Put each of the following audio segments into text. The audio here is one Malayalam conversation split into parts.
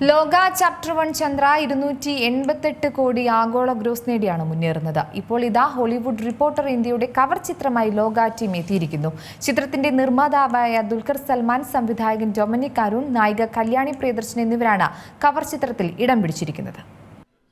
ലോക ചാപ്റ്റർ വൺ ചന്ദ്ര ഇരുന്നൂറ്റി എൺപത്തെട്ട് കോടി ആഗോള ഗ്രോസ് നേടിയാണ് മുന്നേറുന്നത്. ഇപ്പോൾ ഇതാ ഹോളിവുഡ് റിപ്പോർട്ടർ ഇന്ത്യയുടെ കവർ ചിത്രമായി ലോക ടീം എത്തിയിരിക്കുന്നു. ചിത്രത്തിന്റെ നിർമ്മാതാവായ ദുൽഖർ സൽമാൻ സംവിധായകൻ ഡൊമിനിക് അരുൺ നായിക കല്യാണി പ്രിയദർശൻ എന്നിവരാണ് കവർ ചിത്രത്തിൽ ഇടം പിടിച്ചിരിക്കുന്നത്.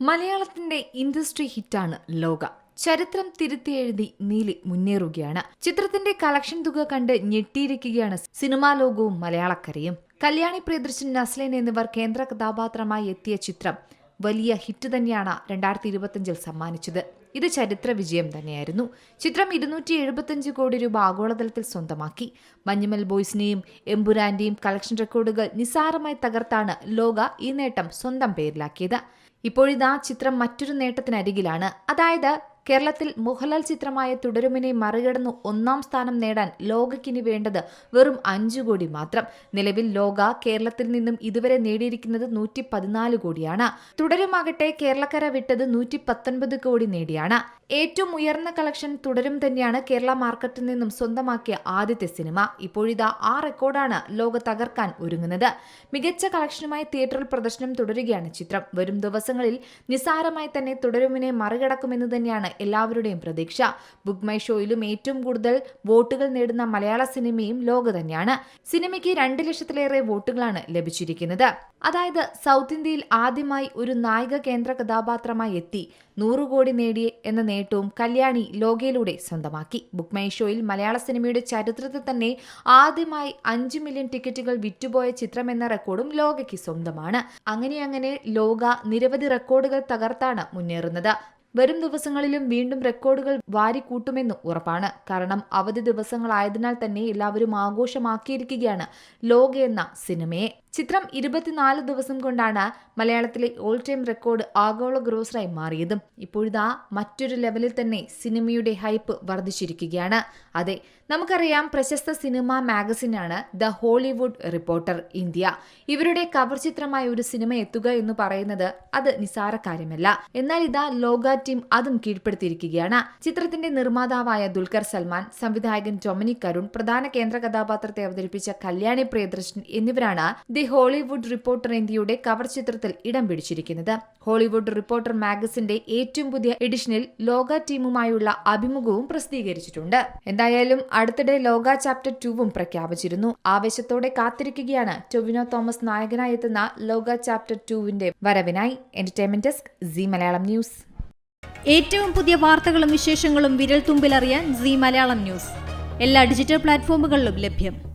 മലയാളത്തിന്റെ ഇൻഡസ്ട്രി ഹിറ്റാണ് ലോക. ചരിത്രം തിരുത്തിയെഴുതി നീലി മുന്നേറുകയാണ്. ചിത്രത്തിന്റെ കളക്ഷൻ തുക കണ്ട് ഞെട്ടിയിരിക്കുകയാണ് സിനിമാ ലോകവും മലയാളക്കരയും. കല്യാണി പ്രിയദർശൻ നസ്ലേൻ എന്നിവർ കേന്ദ്ര കഥാപാത്രമായി എത്തിയ ചിത്രം വലിയ ഹിറ്റ് തന്നെയാണ് രണ്ടായിരത്തി ഇരുപത്തിയഞ്ചിൽ സമ്മാനിച്ചത്. ഇത് ചരിത്ര വിജയം തന്നെയായിരുന്നു. ചിത്രം ഇരുന്നൂറ്റി എഴുപത്തിയഞ്ച് കോടി രൂപ ആഗോളതലത്തിൽ സ്വന്തമാക്കി. മഞ്ഞുമൽ ബോയ്സിനെയും എമ്പുരാന്റെയും കളക്ഷൻ റെക്കോർഡുകൾ നിസാരമായി തകർത്താണ് ലോക ഈ നേട്ടം സ്വന്തം പേരിലാക്കിയത്. ഇപ്പോഴിതാ ചിത്രം മറ്റൊരു നേട്ടത്തിനരികിലാണ്. അതായത് കേരളത്തിൽ മോഹൻലാൽ ചിത്രമായ തുടരുമിനെ മറികടന്നു ഒന്നാം സ്ഥാനം നേടാൻ ലോകയ്ക്കിനി വേണ്ടത് വെറും അഞ്ചു കോടി മാത്രം. നിലവിൽ ലോക കേരളത്തിൽ നിന്നും ഇതുവരെ നേടിയിരിക്കുന്നത് നൂറ്റി പതിനാല് കോടിയാണ്. തുടരുമാകട്ടെ കേരളക്കര വിട്ടത് നൂറ്റി പത്തൊൻപത് കോടി നേടിയാണ്. ഏറ്റവും ഉയർന്ന കളക്ഷൻ തുടരും തന്നെയാണ് കേരള മാർക്കറ്റിൽ നിന്നും സ്വന്തമാക്കിയ ആദ്യത്തെ സിനിമ. ഇപ്പോഴിതാ ആ റെക്കോർഡാണ് ലോക തകർക്കാൻ ഒരുങ്ങുന്നത്. മികച്ച കളക്ഷനുമായി തിയേറ്ററിൽ പ്രദർശനം തുടരുകയാണ് ചിത്രം. വരും ദിവസങ്ങളിൽ നിസ്സാരമായി തന്നെ തുടരുമിനെ മറികടക്കുമെന്ന് തന്നെയാണ് എല്ലാവരുടെയും പ്രതീക്ഷ. ബുക്ക് മൈ ഷോയിലും ഏറ്റവും കൂടുതൽ വോട്ടുകൾ നേടുന്ന മലയാള സിനിമയും ലോക തന്നെയാണ്. സിനിമയ്ക്ക് രണ്ട് ലക്ഷത്തിലേറെ വോട്ടുകളാണ് ലഭിച്ചിരിക്കുന്നത്. അതായത് സൗത്ത് ഇന്ത്യയിൽ ആദ്യമായി ഒരു നായിക കേന്ദ്ര കഥാപാത്രമായി എത്തി. നൂറ് കോടി നേടി എന്ന നേട്ടവും കല്യാണി ലോകയിലൂടെ സ്വന്തമാക്കി. ബുക്ക് മൈ ഷോയിൽ മലയാള സിനിമയുടെ ചരിത്രത്തിൽ തന്നെ ആദ്യമായി അഞ്ച് മില്യൺ ടിക്കറ്റുകൾ വിറ്റുപോയ ചിത്രം എന്ന റെക്കോർഡും ലോകയ്ക്ക് സ്വന്തമാണ്. അങ്ങനെ അങ്ങനെ ലോക നിരവധി റെക്കോർഡുകൾ തകർത്താണ് മുന്നേറുന്നത്. വരും ദിവസങ്ങളിലും വീണ്ടും റെക്കോർഡുകൾ വാരിക്കൂട്ടുമെന്ന് ഉറപ്പാണ്. കാരണം അവധി ദിവസങ്ങളായതിനാൽ തന്നെ എല്ലാവരും ആഘോഷമാക്കിയിരിക്കുകയാണ് ലോക എന്ന സിനിമയെ. ചിത്രം ഇരുപത്തിനാല് ദിവസം കൊണ്ടാണ് മലയാളത്തിലെ ഓൾ ടൈം റെക്കോർഡ് ആഗോള ഗ്രോസറായി മാറിയതും. ഇപ്പോഴിതാ മറ്റൊരു ലെവലിൽ തന്നെ സിനിമയുടെ ഹൈപ്പ് വർദ്ധിച്ചിരിക്കുകയാണ്. അതെ നമുക്കറിയാം പ്രശസ്ത സിനിമ മാഗസിനാണ് ദ ഹോളിവുഡ് റിപ്പോർട്ടർ ഇന്ത്യ. ഇവരുടെ കവർ ചിത്രമായ ഒരു സിനിമ എത്തുക എന്ന് പറയുന്നത് അത് നിസാര കാര്യമല്ല. എന്നാൽ ഇതാ ലോക ടീം അതും കീഴ്പ്പെടുത്തിയിരിക്കുകയാണ്. ചിത്രത്തിന്റെ നിർമ്മാതാവായ ദുൽഖർ സൽമാൻ സംവിധായകൻ ഡൊമിനിക് കരുൺ പ്രധാന കേന്ദ്ര കഥാപാത്രത്തെ അവതരിപ്പിച്ച കല്യാണി പ്രിയദർശൻ എന്നിവരാണ് ഹോളിവുഡ് റിപ്പോർട്ടർ ഇന്ത്യയുടെ കവർ ചിത്രത്തിൽ ഇടം പിടിച്ചിരിക്കുന്നത്. ഹോളിവുഡ് റിപ്പോർട്ടർ മാഗസിന്റെ ഏറ്റവും പുതിയ എഡിഷനിൽ ലോക ടീമുമായുള്ള അഭിമുഖവും പ്രസിദ്ധീകരിച്ചിട്ടുണ്ട്. എന്തായാലും അടുത്തിടെ ലോക ചാപ്റ്റർ ടൂവും പ്രഖ്യാപിച്ചിരുന്നു. ആവേശത്തോടെ കാത്തിരിക്കുകയാണ് ടൊവിനോ തോമസ് നായകനായി എത്തുന്ന ലോക ചാപ്റ്റർ ടൂവിന്റെ വരവിനായി. Entertainment desk C Malayalam news. ഏറ്റവും പുതിയ വാർത്തകളും വിശേഷങ്ങളും വിരൽ തുമ്പിലറിയാൻ സി മലയാളം ന്യൂസ്. എല്ലാ ഡിജിറ്റൽ പ്ലാറ്റ്ഫോമുകളിലും ലഭ്യം.